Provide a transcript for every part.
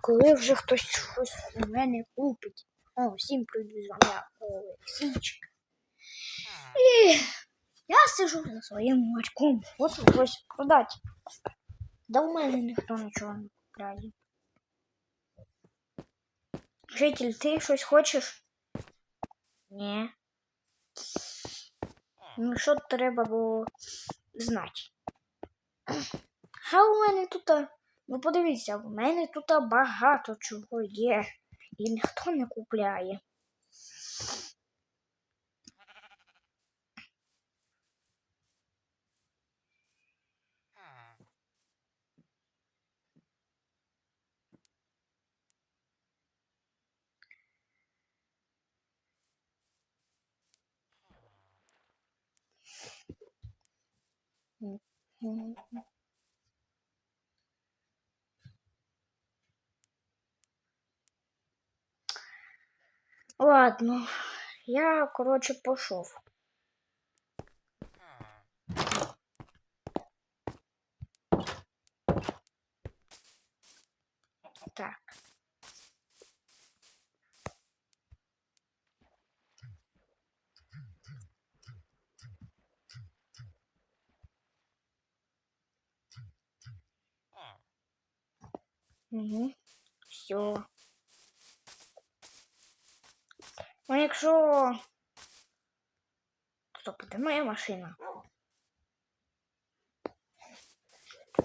Коли вже хтось щось у мене купить. О, всім привіт, з вами я Олексійчик. І я сижу за своїм очком, хочу щось продати. Да у мене ніхто нічого не купляє. Житель, ти щось хочеш? Ні. Ну, що треба було знати? А у мене тут, ну подивіться, у мене тут багато чого є. І ніхто не купляє. Мгм. Ладно, я, короче, пошов. Так. Угу. Все. Ну, якщо. Стоп, де моя машина?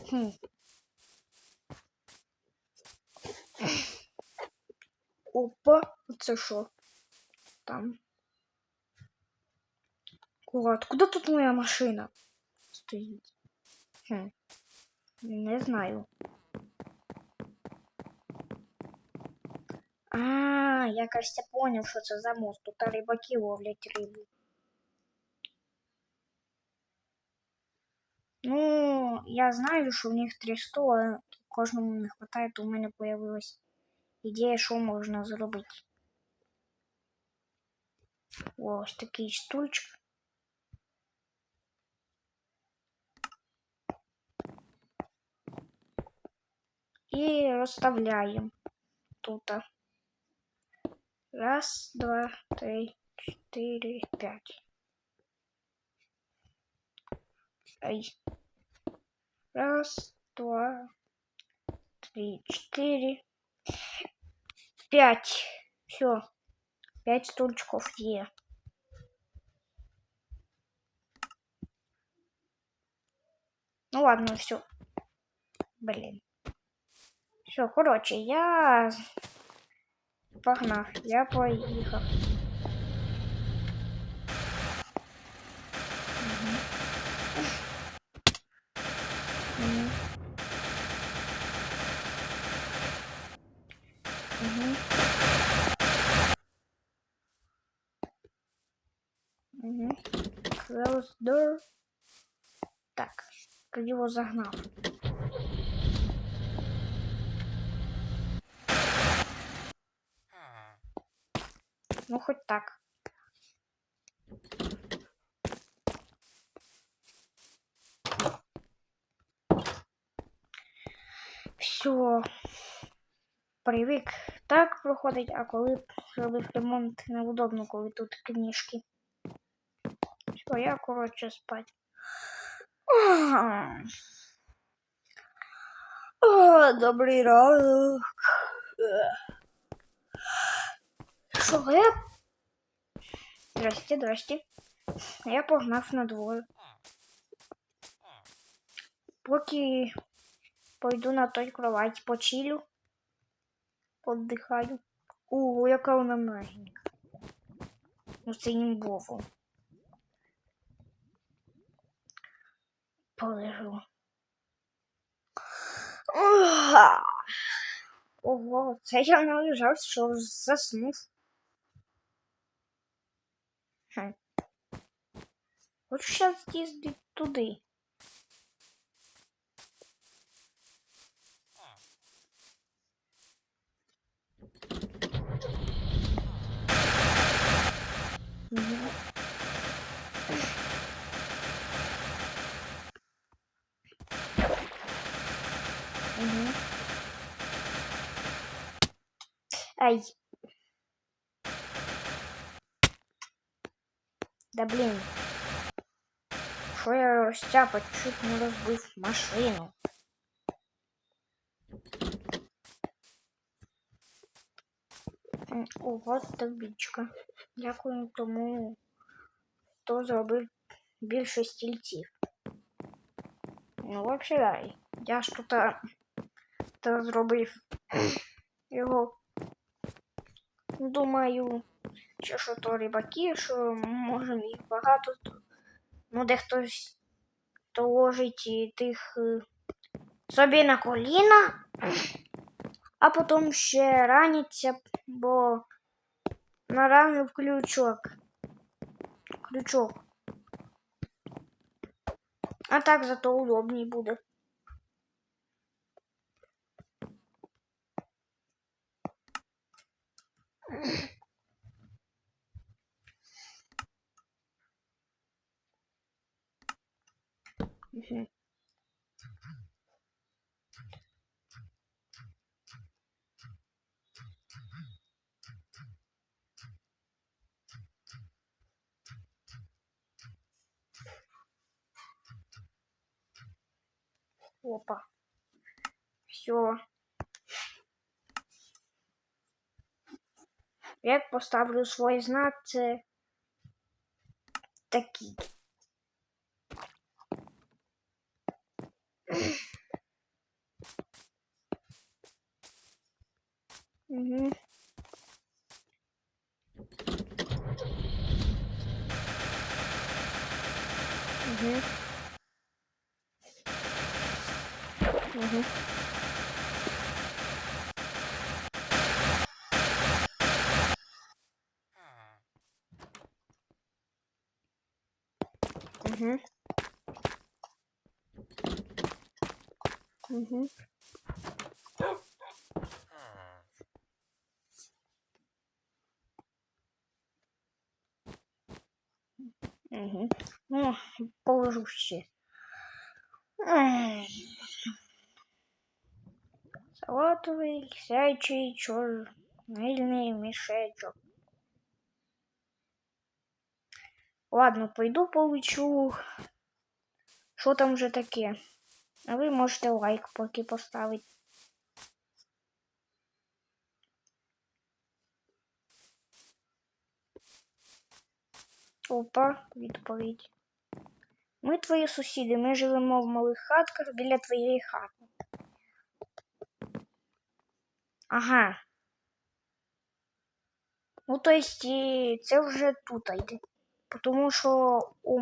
Хм. Опа, це що? Там. О, откуда тут моя машина? Стоїть. Хм. Не знаю. А, я кажется понял, що це за мост. Тут рибаки ловлять рибу. Ну, я знаю, що в них 300, але кожному не вистачає, то у мене появилась ідея, що можна зробити. Ось такий стульчик. І розставляємо тут. Раз, два, три, четыре, пять. Ай. Раз, два, три, четыре, пять. Все. Пять стульчиков е. Ну ладно, все. Блин. Все, короче, я Погнав, я поїхав. Угу. Угу. Угу. Close door. Так, його загнав. Ну, хоть так. Все. Привик так проходить, а коли робив ремонт неудобно, коли тут книжки. Все, я, коротше, спать. О, добрий ранок. Я Здрасте, здрасте. Я погнав на двор. Поки пойду на той кровать, почилю, поддихаю. Ого, яка вона мягенька. Ну це імбово. Полежу. Ого, це я належав, що заснув. Хм. Хочу зараз їздити туди. Угу. Ай. Да блін. Що я розтяпа чуть не розбив машину. М, О, от табличка. Дякую тому, хто зробив більше стільців. Ну, взагалі, я ж тут а, та зробив його. Думаю, Що що то рибаки, що може їх багато. Ну, де хтось то ложить тих е, собі на коліна, а потім ще раняться, бо наранив ключок. Крючок. А так зато удобней буде. Опа. Все. Як поставлю свій знак, це такий. Угу. Угу. Угу. Угу. Угу. Угу. Ну, положу ще. Ай. Салатовий, сячий, чорнильний мішечок. Ладно, пойду полечу. Що там вже таке? А ви можете лайк поки поставити. Опа, відповідь. Ми твої сусіди, ми живемо в малих хатках біля твоєї хати. Ага. Ну, то есть, це вже тут йде. Тому що у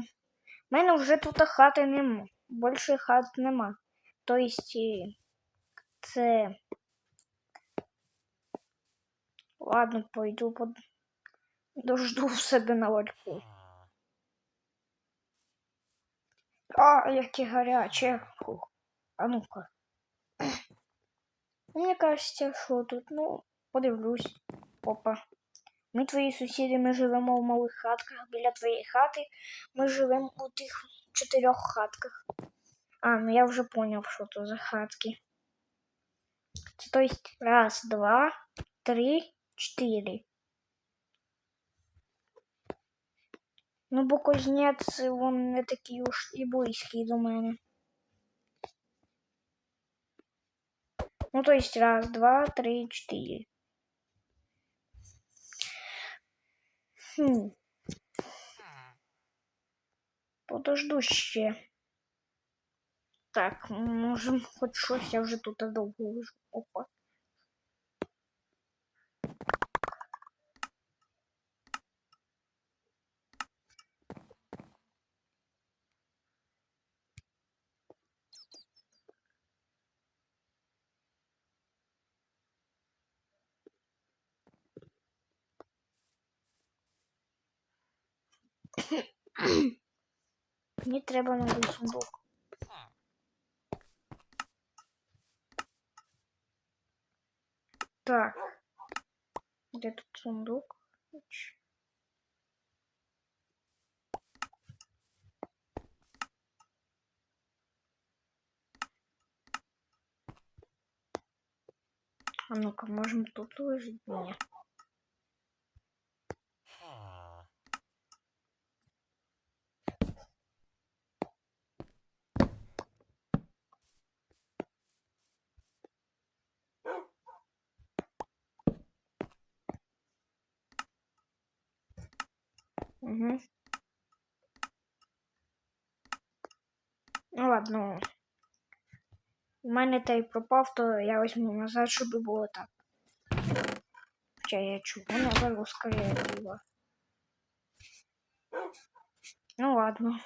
мене вже тут хати нема. Більше хат нема. То есть, це. Ладно, пойду под... дожду в себе на лальку. А, яке гаряче. Фух. А ну-ка. Мені кажеться, що тут, ну, подивлюсь. Опа. Ми твої сусіди, ми живемо в малих хатках. Біля твоєї хати ми живемо у тих чотирьох хатках. А, ну я вже поняв, що то за хатки. Це то есть раз, два, три, чотири. Ну, бо кузнець, він не такий уж і близький до мене. Ну, то есть раз, два, три, четыре. Хм. Подожду ще. Так, можем хоч щось, я вже тут довго лежу. Опа. Мені треба новий сундук. Так. Де тут сундук? А ну-ка, можем тут выжить? Ні. Угу. Ну ладно. У мене та й пропав, то я візьму назад, щоб було так. Хоча я не беру скорее пиво. Ну ладно.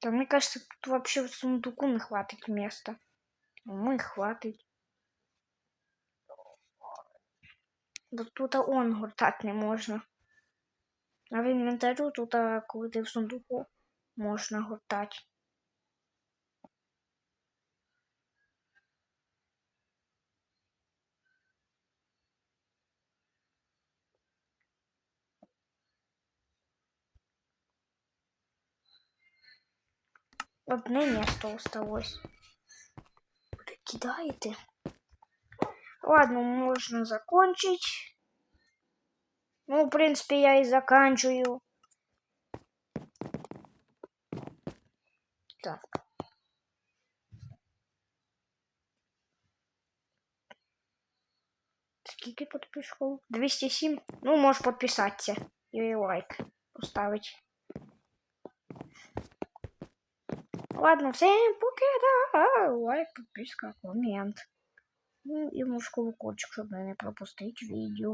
Да мне кажется, тут вообще в сундуку не хватит места. Ну, мы хватит. Да тут он гуртать не можна. А в інвентарю тут, коли ти в сундуку, можна гуртати. Одне місто осталось. Кидаєте? Ладно, можно закончить. Ну, в принципе, я и заканчиваю. Так. Скільки подписчиков? 207. Ну, можешь подписаться. И лайк поставить. Ладно, всем пока. Лайк, подписка, коммент. Ну, і можеш колокольчик, щоб не пропустити відео.